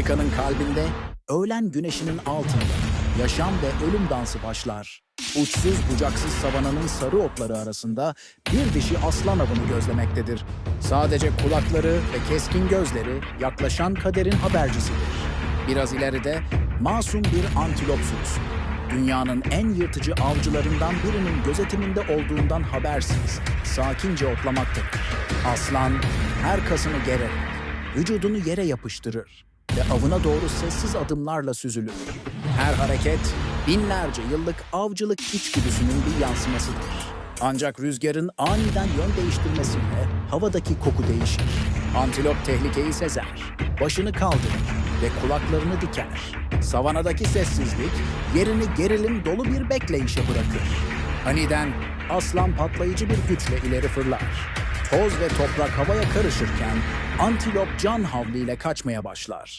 Afrika'nın kalbinde, öğlen güneşinin altında yaşam ve ölüm dansı başlar. Uçsuz bucaksız savananın sarı otları arasında bir dişi aslan avını gözlemektedir. Sadece kulakları ve keskin gözleri yaklaşan kaderin habercisidir. Biraz ileride masum bir antilop sürüsü. Dünyanın en yırtıcı avcılarından birinin gözetiminde olduğundan habersiz, sakince otlamaktadır. Aslan her kasını gererek, vücudunu yere yapıştırır ve avına doğru sessiz adımlarla süzülür. Her hareket binlerce yıllık avcılık içgüdüsünün bir yansımasıdır. Ancak rüzgarın aniden yön değiştirmesiyle havadaki koku değişir. Antilop tehlikeyi sezer, başını kaldırır ve kulaklarını diker. Savanadaki sessizlik yerini gerilim dolu bir bekleyişe bırakır. Aniden aslan patlayıcı bir güçle ileri fırlar. Toz ve toprak havaya karışırken antilop can havliyle kaçmaya başlar.